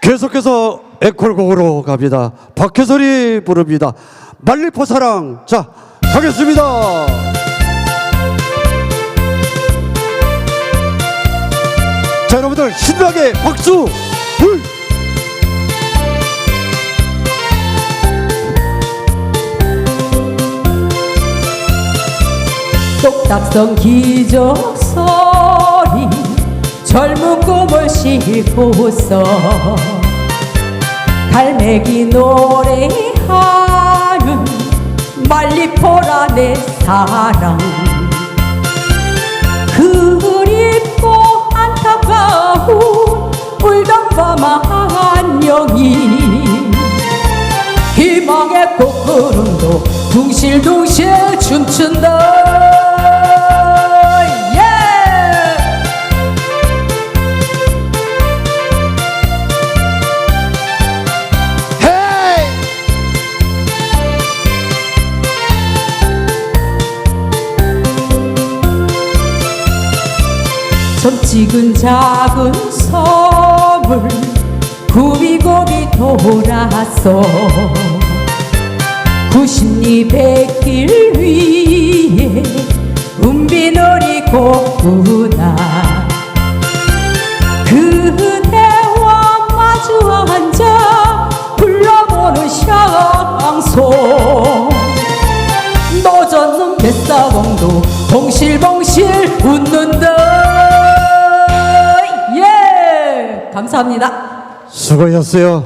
계속해서 앵콜곡으로 갑니다. 박혜설이 부릅니다. 말리포 사랑. 자, 가겠습니다. 자, 여러분들 신나게 박수! 훌! 똑딱선 기적소리 젊은 꿈을 싣고서. 갈매기 노래하는 말리포라 내 사랑. 그립고 안타까운 울던 밤 안녕이. 희망의 꽃구름도 둥실둥실 춤춘다 점 찍은 작은 섬을 굽이굽이 돌아서 구십리 백길 위에 은비놀이 걷구나. 그대와 마주 앉아 불러보는 샹송. 노젓는 뱃사공도 봉실봉실 웃는다 감사합니다 수고하셨어요.